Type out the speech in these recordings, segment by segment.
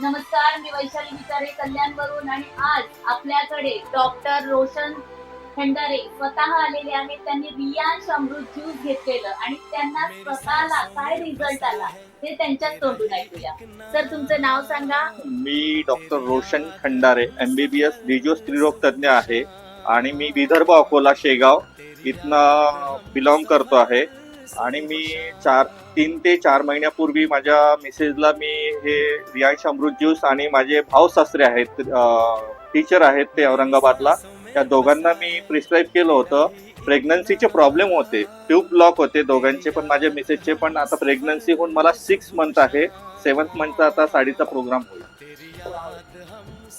नमस्कार मी वैशाली विचारे कल्याणवरून आणि आज आपल्याकडे डॉक्टर रोशन खंडारे स्वतः आलेले आहेत. त्यांनी रियांश अमृत ज्यूस घेतलेलं आणि त्यांना स्वतःला काय रिझल्ट आला ते त्यांच्याच तोंडून ऐकूया. सर तुमचं नाव सांगा? मी doctor Roshan Khandare MBBS DGO स्त्रीरोग तज्ज्ञ आहे आणि मी विदर्भ अकोला शेगाव इथनं बिलॉंग करतो आहे. आणि मी चार तीन ते चार महिन्यापूर्वी माझ्या मिसेसला मी हे रियांश अमृत ज्यूस आणि माझे भाऊ सासरे आहेत टीचर आहेत ते औरंगाबादला. त्या दोघांना मी प्रिस्क्राईब केलं होतं. प्रेग्नन्सीचे प्रॉब्लेम होते. ट्यूब ब्लॉक होते दोघांचे पण माझ्या मिसेसचे पण आता प्रेग्नन्सी होऊन मला सिक्स मंथ आहे. सेवन्थ मंथचा आता साडीचा प्रोग्राम होईल.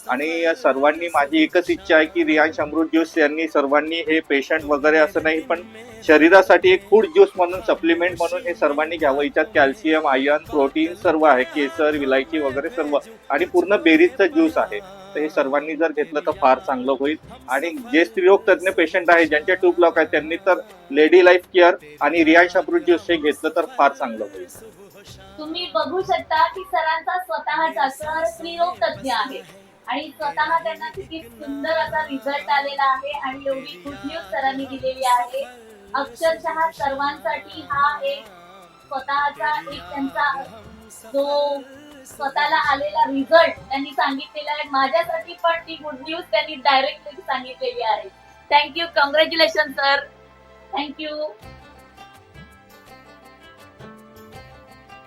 आणि सर्वांनी माझी एकच इच्छा आहे की रियांश अमृत ज्यूस यांनी सर्वांनी हे पेशंट वगैरे असं नाही पण शरीरासाठी एक फूड ज्यूस म्हणून सप्लिमेंट म्हणून हे सर्वांनी घ्यावं. याच्यात कॅल्शियम आयर्न प्रोटीन सर्व आहे केसर विलायची वगैरे सर्व. आणि पूर्ण बेरीजचं ज्यूस आहे. तर हे सर्वांनी जर घेतलं तर फार चांगलं होईल. आणि जे स्त्रीरोग तज्ज्ञ पेशंट आहे ज्यांचे ट्यूब ब्लॉक आहे त्यांनी तर लेडी लाईफ केअर आणि रियांश अमृत ज्यूस हे घेतलं तर फार चांगलं होईल. तुम्ही बघू शकता की सरांचा स्वतःचा सर स्त्रीरोग तज्ज्ञ आहे. आणि स्वतः त्यांना किती सुंदर असा रिझल्ट आलेला आहे आणि एवढी गुड न्यूज सरांनी दिलेली आहे. अक्षरशः सर्वांसाठी हा एक स्वतःचा एक त्यांचा जो स्वतःला आलेला रिझल्ट त्यांनी सांगितलेला आहे. माझ्यासाठी पण ती गुड न्यूज त्यांनी डायरेक्टली सांगितलेली आहे. Thank you congratulation sir thank you